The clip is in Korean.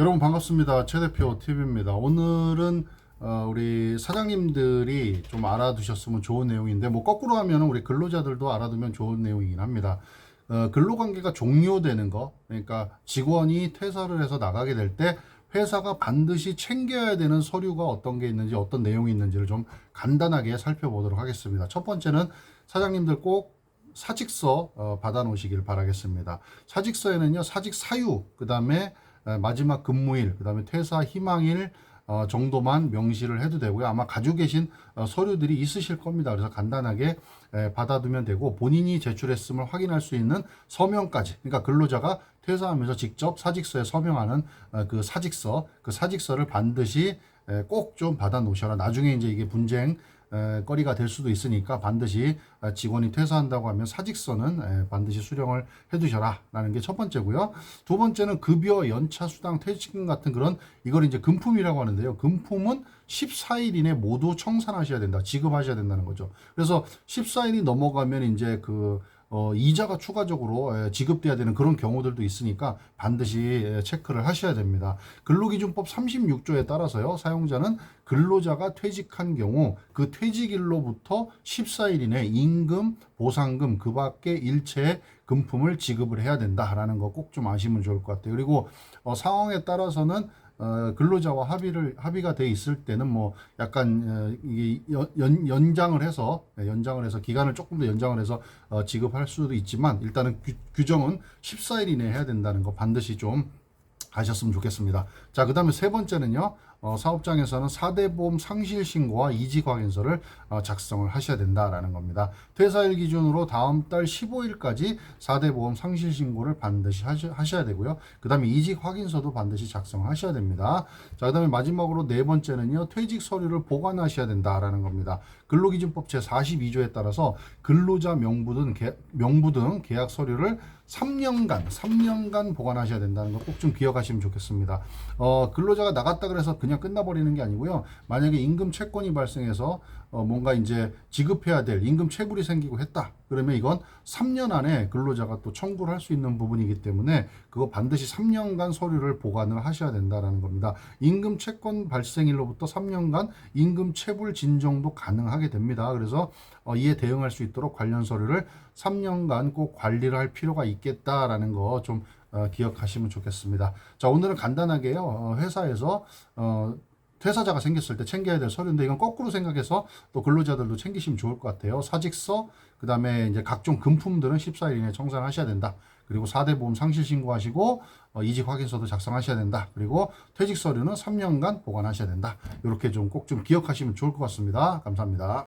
여러분 반갑습니다. 최 대표 TV입니다. 오늘은 어, 우리 사장님들이 좀 알아두셨으면 좋은 내용인데 뭐 거꾸로 하면 우리 근로자들도 알아두면 좋은 내용이긴 합니다. 어, 근로관계가 종료되는 거, 그러니까 직원이 퇴사를 해서 나가게 될 때 회사가 반드시 챙겨야 되는 서류가 어떤 게 있는지 어떤 내용이 있는지를 좀 간단하게 살펴보도록 하겠습니다. 첫 번째는 사장님들 꼭 사직서 어, 받아 놓으시길 바라겠습니다. 사직서에는요, 사직 사유, 그 다음에 마지막 근무일, 그 다음에 퇴사 희망일 어, 정도만 명시를 해도 되고요. 아마 가지고 계신 어, 서류들이 있으실 겁니다. 그래서 간단하게 에, 받아두면 되고 본인이 제출했음을 확인할 수 있는 서명까지, 그러니까 근로자가 퇴사하면서 직접 사직서에 서명하는 어, 그 사직서, 그 사직서를 반드시 꼭 좀 받아 놓으셔라. 나중에 이제 이게 분쟁 에, 거리가 될 수도 있으니까 반드시 아, 직원이 퇴사한다고 하면 사직서는 에, 반드시 수령을 해두셔라 라는 게 첫 번째고요. 두 번째는 급여, 연차, 수당, 퇴직금 같은 그런 이걸 이제 금품이라고 하는데요. 금품은 14일 이내 모두 청산하셔야 된다. 지급하셔야 된다는 거죠. 그래서 14일이 넘어가면 이제 그 어, 이자가 추가적으로 에, 지급돼야 되는 그런 경우들도 있으니까 반드시 에, 체크를 하셔야 됩니다. 근로기준법 36조에 따라서요, 사용자는 근로자가 퇴직한 경우 그 퇴직일로부터 14일 이내 임금, 보상금 그 밖에 일체의 금품을 지급을 해야 된다라는 거 꼭 좀 아시면 좋을 것 같아요. 그리고 어, 상황에 따라서는 어, 근로자와 합의를 합의가 돼 있을 때는 뭐 약간 어, 이게 연, 연장을 해서 네, 연장을 해서 기간을 조금 더 연장을 해서 어, 지급할 수도 있지만 일단은 규, 규정은 14일 이내에 해야 된다는 거 반드시 좀 아셨으면 좋겠습니다. 자, 그 다음에 세 번째는요, 어, 사업장에서는 4대 보험 상실 신고와 이직 확인서를 어, 작성을 하셔야 된다라는 겁니다. 퇴사일 기준으로 다음 달 15일까지 4대 보험 상실 신고를 반드시 하셔, 하셔 야 되고요. 그 다음에 이직 확인서도 반드시 작성하셔야 됩니다. 자, 그 다음에 마지막으로 네 번째는요, 퇴직 서류를 보관하셔야 된다라는 겁니다. 근로기준법 제 42조에 따라서 근로자 명부 등, 계, 명부 등 계약 서류를 3년간, 3년간 보관하셔야 된다는 거 꼭 좀 기억하시면 좋겠습니다. 어, 근로자가 나갔다 그래서 그냥 끝나버리는 게 아니고요. 만약에 임금 채권이 발생해서 어, 뭔가 이제 지급해야 될 임금 체불이 생기고 했다. 그러면 이건 3년 안에 근로자가 또 청구를 할 수 있는 부분이기 때문에 그거 반드시 3년간 서류를 보관을 하셔야 된다라는 겁니다. 임금 채권 발생일로부터 3년간 임금 체불 진정도 가능하게 됩니다. 그래서 어, 이에 대응할 수 있도록 관련 서류를 3년간 꼭 관리를 할 필요가 있겠다라는 거좀 어, 기억하시면 좋겠습니다. 자, 오늘은 간단하게요. 어, 회사에서 어, 퇴사자가 생겼을 때 챙겨야 될 서류인데 이건 거꾸로 생각해서 또 근로자들도 챙기시면 좋을 것 같아요. 사직서, 그 다음에 이제 각종 금품들은 14일 이내에 청산하셔야 된다. 그리고 4대 보험 상실 신고하시고 어, 이직 확인서도 작성하셔야 된다. 그리고 퇴직 서류는 3년간 보관하셔야 된다. 이렇게 좀 꼭좀 기억하시면 좋을 것 같습니다. 감사합니다.